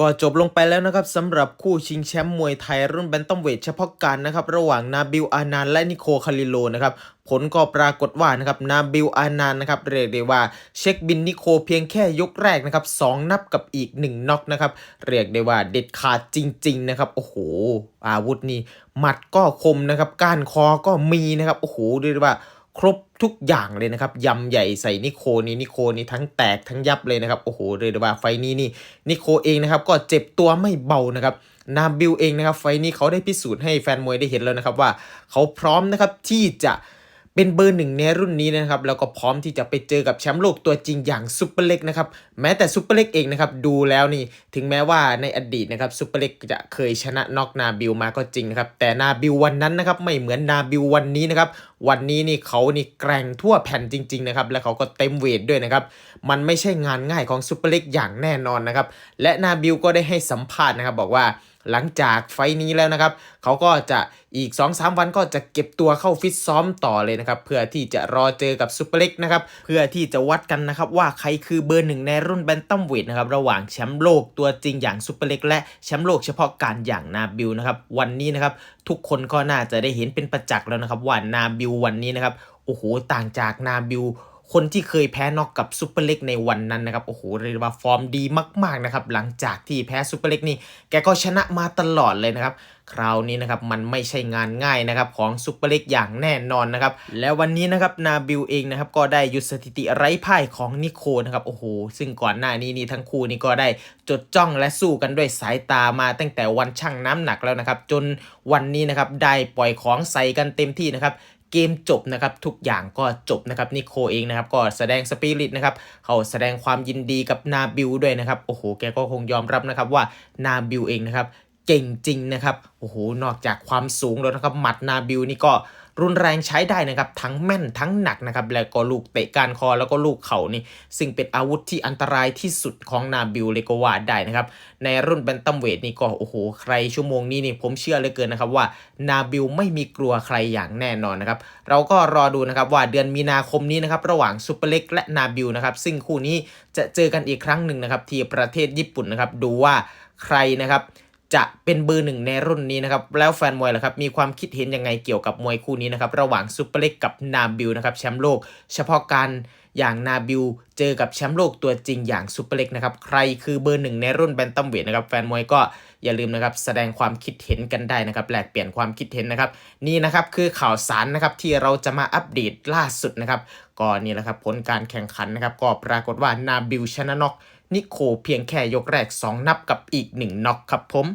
ก็จบลงไปแล้วนะครับสำหรับคู่ชิงแชมป์มวยไทยรุ่นแบนตัมเวทเฉพาะการนะครับระหว่างนาบิลอานันและนิโคคาริโลนะครับผลก็ปรากฏว่านะครับนาบิลอานันนะครับเรียกได้ว่าเช็คบินนิโคเพียงแค่ยกแรกนะครับสองนับกับอีก 1น็อกนะครับเรียกได้ว่าเด็ดขาดจริง ๆ นะครับโอ้โห อาวุธนี่หมัดก็คมนะครับก้านคอก็มีนะครับโอ้โหเรียกได้ว่า ครบทุกอย่างเลยนะครับยำใหญ่ใส่นิโคนี่นิโคนี่ทั้งแตกทั้งยับเลยนะครับโอ้โหเรียกว่าไฟนี้นี่นิโคเองนะครับก็เจ็บตัวไม่เบานะครับนาบิลเองนะครับไฟนี้เขาได้พิสูจน์ให้แฟนมวยได้เห็นแล้วนะครับว่าเขาพร้อมนะครับที่จะ เป็นเบอร์หนึ่งในรุ่นนี้นะครับแล้วก็พร้อมที่จะไปเจอกับแชมป์โลกตัวจริงอย่างซุปเปอร์เล็กนะครับแม้แต่ซุปเปอร์เล็กเองนะครับดูแล้วนี่ถึงแม้ว่าในอดีตนะครับซุปเปอร์เล็กจะเคยชนะน็อกนาบิลมาก็จริงนะครับแต่นาบิลวันนั้นนะครับไม่เหมือนนาบิลวันนี้นะครับวันนี้นี่เขานี่แกร่งทั่วแผ่นจริงๆนะครับและเขาก็เต็มเวทด้วยนะครับมันไม่ใช่งานง่ายของซูเปอร์เล็กอย่างแน่นอนนะครับและนาบิลก็ได้ให้สัมภาษณ์นะครับบอกว่า หลังจากไฟนี้แล้วนะครับ เขาก็จะอีก 2-3 วันก็จะเก็บตัวเข้าฟิตซ้อมต่อเลยนะครับ เพื่อที่จะรอเจอกับซูเปอร์เล็กนะครับ เพื่อที่จะวัดกันนะครับว่าใครคือเบอร์หนึ่งในรุ่นแบนตัมเวทนะครับ ระหว่างแชมป์โลกตัวจริงอย่างซูเปอร์เล็กและแชมป์โลกเฉพาะการอย่างนาบิลนะครับ วันนี้นะครับ ทุกคนก็น่าจะได้เห็นเป็นประจักษ์แล้วนะครับว่านาบิลวันนี้นะครับโอ้โหต่างจากนาบิล คนที่เคยแพ้นอกกับซูเปอร์เล็กในวันนั้นนะครับโอ้โหเรียกว่าฟอร์มดีมากๆนะครับหลังจากที่แพ้ซูเปอร์เล็กนี่แกก็ชนะมาตลอดเลยนะครับคราวนี้นะครับมันไม่ใช่งานง่ายนะครับของซูเปอร์เล็กอย่างแน่นอนนะครับแล้ววันนี้นะครับนาบิลเองนะครับก็ได้หยุดสถิติไร้พ่ายของนิโคนะครับโอ้โหซึ่งก่อนหน้านี้นี่ทั้งคู่นี่ก็ได้จดจ้องและสู้กันด้วยสายตามาตั้งแต่วันชั่งน้ำหนักแล้วนะครับจนวันนี้นะครับได้ปล่อยของใส่กันเต็มที่นะครับ เกมจบนะครับทุกอย่างก็จบนะครับนิโคเองนะครับก็แสดงสปิริตนะครับเขาแสดงความยินดีกับนาบิลด้วยนะครับโอ้โหแกก็คงยอมรับนะครับว่านาบิลเองนะครับเก่งจริงนะครับโอ้โหนอกจากความสูงแล้วนะครับหมัดนาบิลนี่ก็ รุนแรงใช้ได้นะครับทั้งแม่นทั้งหนักนะครับแล้วก็ลูกเตะกานคอแล้วก็ลูกเข่านี่ซึ่งเป็นอาวุธที่อันตรายที่สุดของนาบิลเลยก็ว่าได้นะครับในรุ่นแบนตัมเวทนี่ก็โอ้โหใครชั่วโมงนี้นี่ผมเชื่อเหลยเกินนะครับว่านาบิลไม่มีกลัวใครอย่างแน่นอนนะครับเราก็รอดูนะครับว่าเดือนมีนาคมนี้นะครับระหว่างซูเปอร์เล็กและนาบิลนะครับซึ่งคู่นี้จะเจอกันอีกครั้งหนึ่งนะครับที่ประเทศญี่ปุ่นนะครับดูว่าใครนะครับ จะเป็นเบอร์หนึ่งในรุ่นนี้นะครับ แล้วแฟนมวยล่ะครับมีความคิดเห็นยังไงเกี่ยวกับมวยคู่นี้นะครับ ระหว่างซูเปอร์เล็กกับนาบิลนะครับแชมป์โลก เฉพาะการอย่างนาบิลเจอกับแชมป์โลกตัวจริงอย่างซูเปอร์เล็กนะครับใครคือเบอร์หนึ่งในรุ่นแบนตัมเวทนะครับแฟนมวยก็อย่าลืมนะครับแสดงความคิดเห็นกันได้นะครับแลกเปลี่ยนความคิดเห็นนะครับนี่นะครับคือข่าวสารนะครับที่เราจะมาอัปเดตล่าสุดนะครับก็นี่แหละครับผลการแข่งขันนะครับก็ปรากฏว่านาบิลชนะน็อกนิโคเพียงแค่ยกแรก 2 นับกับอีก 1น็อกครับผม